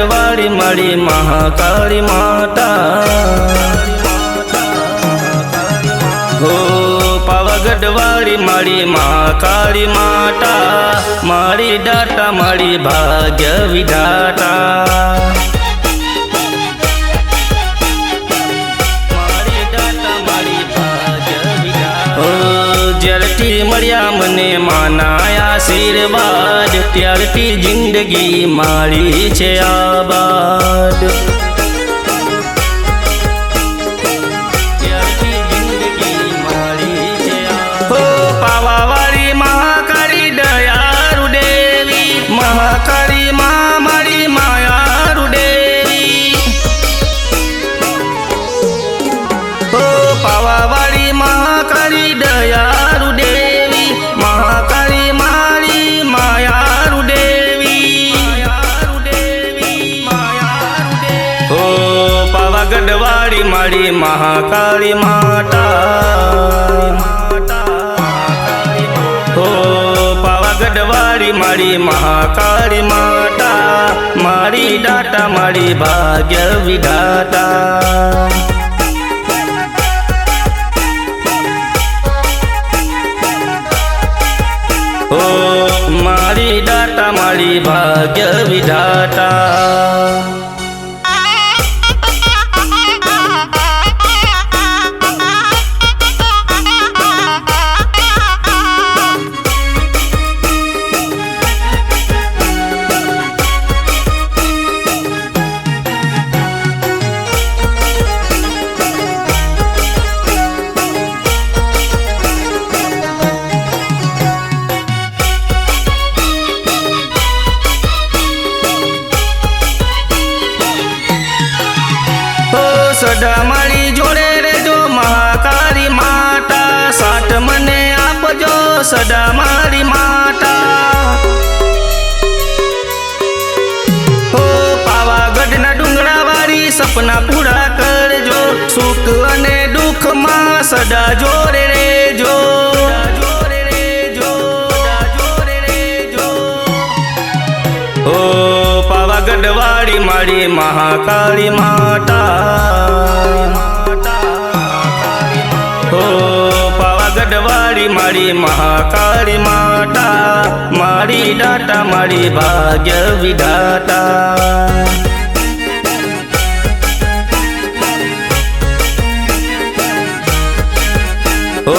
પાવાગઢવાળી મળી મહાકાળી માતા. હો પાવાગઢવાળી માળી મહાકાળી માતા. મારી દાતા મારી ભાગ્ય વિધાતા જ્યારથી મળ્યા મને માના આશીર્વાદ ત્યારથી જિંદગી મારી છે આબાદ. મારી મહાકાળી માતા. હો પાવાગઢવાળી મારી મહાકાળી માતા. મારી દાતા મારી ભાગ્ય વિધાતા મારી દાતા મારી ભાગ્ય વિધાતા સદા જોડે રેજો મહાકાળી માતા. સાટ મને આપજો સદા મારી માતા. હો પાવાગઢના ડુંગરા વાળી સપના પૂરા કરજો. સુખ અને દુઃખમાં સદા જોડે રેજો જોડે માળી મહાકાળી માતા. હો પાવાગઢ વાળી મારી મહાકાળી માતા. મારી દાતા મારી ભાગ્ય વિધાતા. ઓ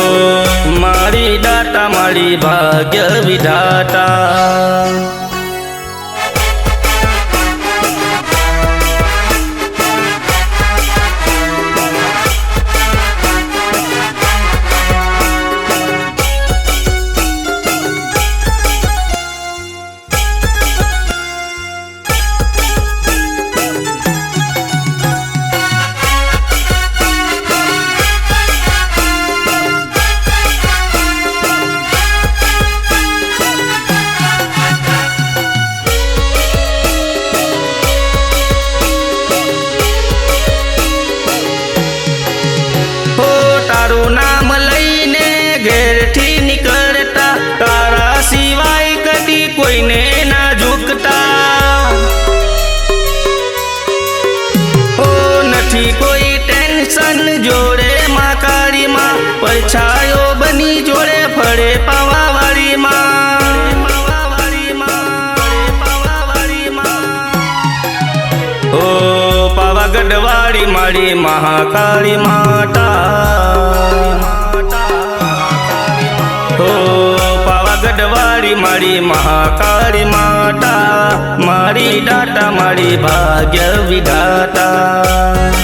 મારી દાતા મારી ભાગ્ય વિધાતા. પડછાયો બની જોડે ફળે પાવાવાળીમાં. ઓ પાવાગઢવાળી માળી મહાકાળી માતા. ઓ પાવાગઢવાળી માળી મહાકાળી માતા. મારી દાતા મારી ભાગ્ય વિધાતા.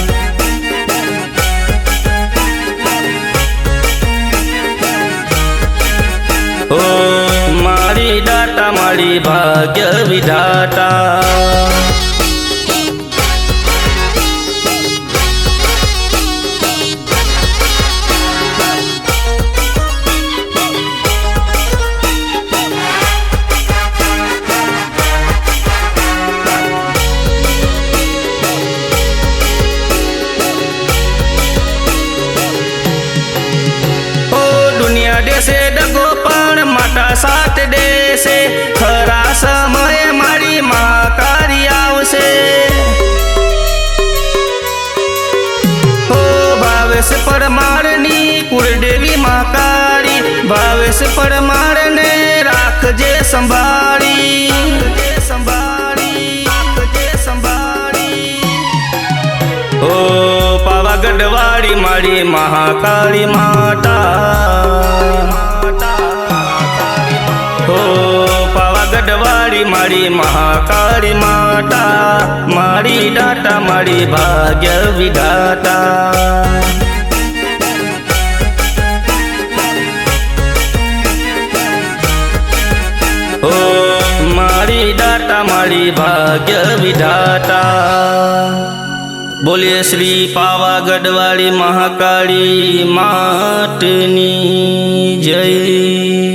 દાતા મારી ભાવેશ પરમાર ને રાખજે સંભાળી. ઓ પાવાગઢ વાળી મારી મહાકાળી માતા. ઓ પાવાગઢ વાળી મારી મહાકાળી માતા. મારી દાતા મારી ભાગ્ય વિધાતા ઓ મારી દાતા મારી ભાગ્ય વિધાતા. બોલીએ શ્રી પાવાગઢવાળી મહાકાળી માટની જય.